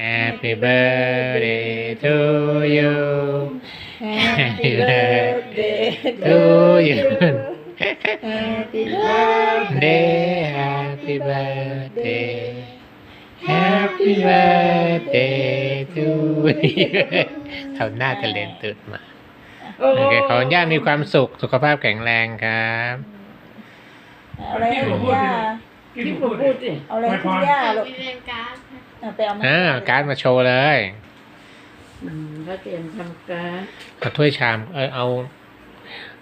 Happy birthday to you Happy birthday to you Happy birthday Happy birthday Happy birthday to you ทำหน้าจะเล่นตื่นมาโอเคขออนุญาตมีความสุขสุขภาพแข็งแรงครับเอาอะไรให้คุณย่าที่ผมพูดสิเอาอะไรให้คุณย่าลูกมี เรียนการ์ดค่ะเอาไปเอามาอ่าการ์ดมาโชว์เลยอืมก็เตรียมทำการดเอาถ้วยชาม เออเอา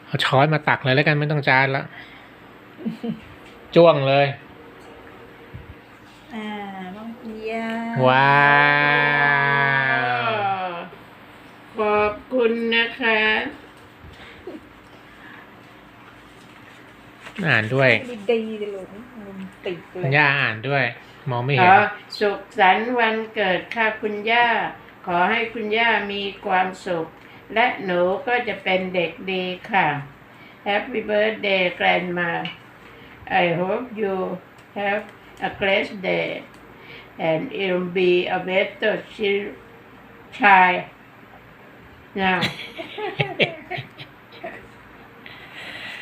เอาช้อนมาตักเลยแล้วกันไม่ต้องจานละ จ้วงเลย อ่าน้องคุณย่าว้าว ขอบคุณนะคะ อ่านด้วยดีดีๆเลยลูกมุมติดเลยย่าอ่านด้วย มองไม่ขเห็อนสุขสันต์วันเกิดค่ะคุณย่า ขอให้คุณย่ามีความสุข และหนูก็จะเป็นเด็กดีค่ะ Happy birthday grandma I hope you have a great day and it'll be a better chi- child now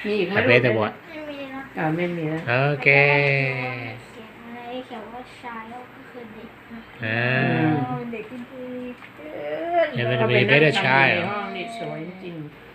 มีอีกไหม A ลูก better what ไม่มีนะอ่าไม่มีแล้ว โอเค เขียนอะไรเขียนว่าชายก็คือเด็กนะอ่าโอ้เด็กดีๆเกิน Have a เอาไปนั่ง better ทำอยู่ใน child ห้องนี่สวยจริงอ